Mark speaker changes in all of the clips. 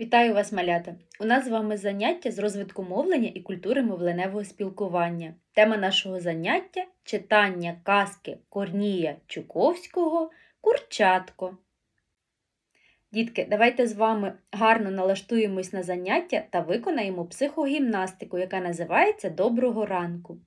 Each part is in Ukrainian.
Speaker 1: Вітаю вас, малята! У нас з вами заняття з розвитку мовлення і культури мовленевого спілкування. Тема нашого заняття читання казки Корнія Чуковського Курчатко. Дітки, давайте з вами гарно налаштуємось на заняття та виконаємо психогімнастику, яка називається Доброго ранку.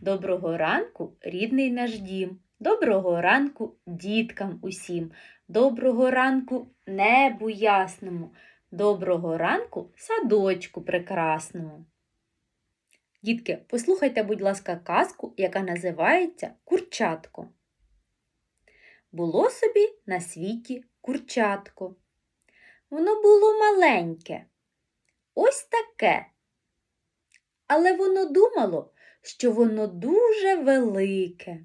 Speaker 1: Доброго ранку, рідний наш дім. Доброго ранку діткам усім. Доброго ранку небу ясному. Доброго ранку садочку прекрасному. Дітки, послухайте, будь ласка, казку, яка називається Курчатко. Було собі на світі курчатко. Воно було маленьке, ось таке. Але воно думало, що воно дуже велике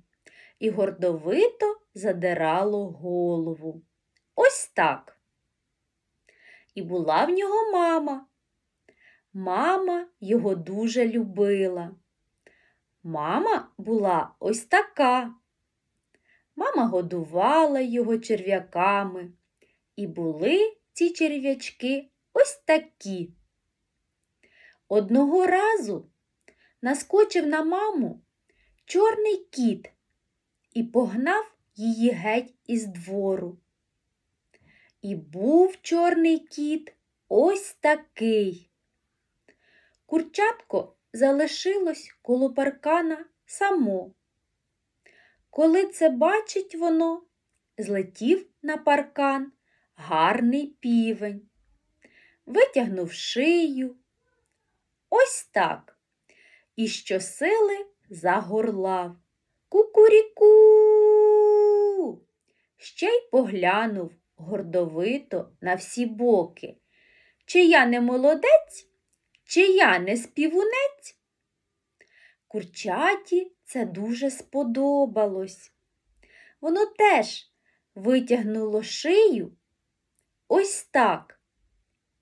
Speaker 1: і гордовито задирало голову. Ось так. І була в нього мама. Мама його дуже любила. Мама була ось така. Мама годувала його черв'яками, і були ці черв'ячки ось такі. Одного разу наскочив на маму чорний кіт і погнав її геть із двору. І був чорний кіт ось такий. Курчатко залишилось коло паркана само. Коли це бачить воно, злетів на паркан гарний півень, витягнув шию. Ось так. І щосили загорлав. Кукуріку. Ще й поглянув гордовито на всі боки. Чи я не молодець, чи я не співунець? Курчаті це дуже сподобалось. Воно теж витягнуло шию ось так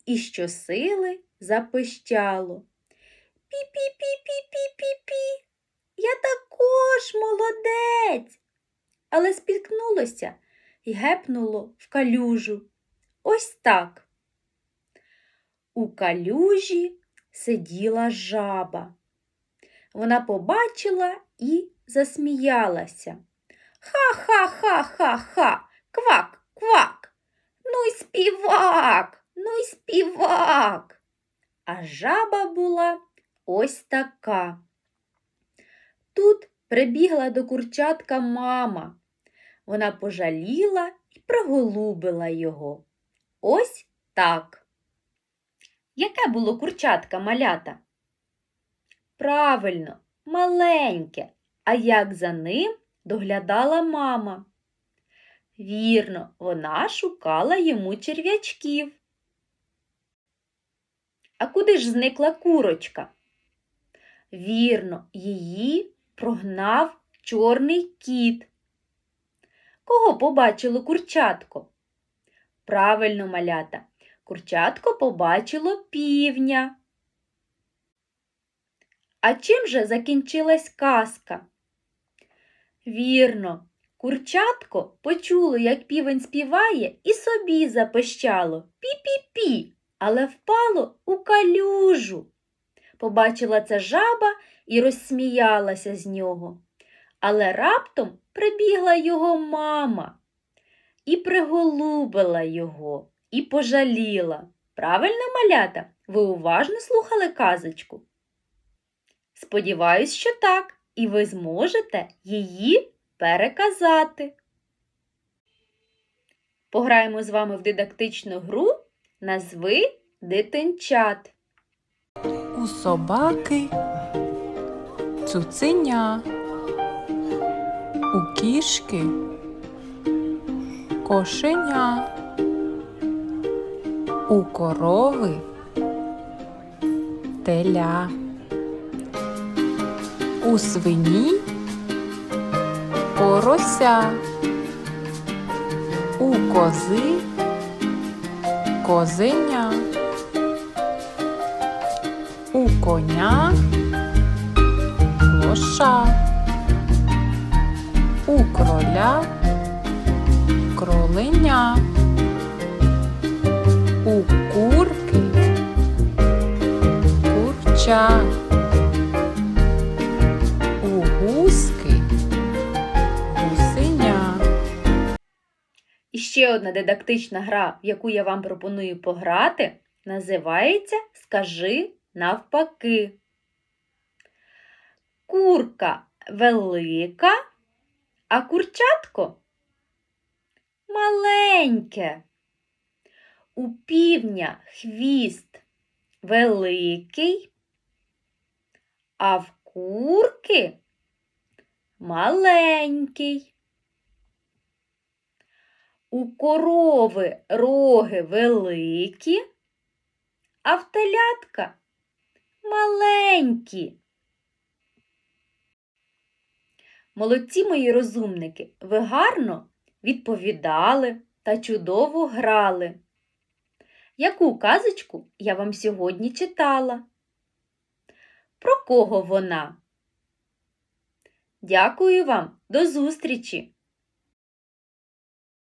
Speaker 1: і щосили запищало. Пі-пі-пі-пі-пі-пі-пі. Я також молодець. Але спіткнулося і гепнуло в калюжу. Ось так. У калюжі сиділа жаба. Вона побачила і засміялася. Ха-ха-ха-ха-ха, квак, квак. Ну й співак, ну й співак. А жаба була ось така. Тут прибігла до курчатка мама. Вона пожаліла і приголубила його. Ось так. Яке було курчатка малята? Правильно, маленьке, а як за ним доглядала мама. Вірно, вона шукала йому черв'ячків. А куди ж зникла курочка? Вірно, її прогнав чорний кіт. Кого побачило курчатко? Правильно, малята, курчатко побачило півня. А чим же закінчилась казка? Вірно, курчатко почуло, як півень співає, і собі запищало пі-пі-пі, але впало у калюжу. Побачила це жаба і розсміялася з нього. Але раптом прибігла його мама і приголубила його, і пожаліла. Правильно, малята, ви уважно слухали казочку? Сподіваюсь, що так, і ви зможете її переказати. Пограємо з вами в дидактичну гру Назви дитинчат.
Speaker 2: У собаки цуценя, у кішки. Кошеня, у корови. Теля, у свині. Порося, у кози. Козеня. У коня. Лоша, короля, кролиня, у курки, курча, у гуски, гусиня.
Speaker 1: І ще одна дидактична гра, в яку я вам пропоную пограти, називається Скажи навпаки. Курка велика а курчатко маленьке. У півня хвіст великий, а в курки маленький. У корови роги великі, а в телятка маленькі. Молодці мої розумники, ви гарно відповідали та чудово грали. Яку казочку я вам сьогодні читала? Про кого вона? Дякую вам, до зустрічі!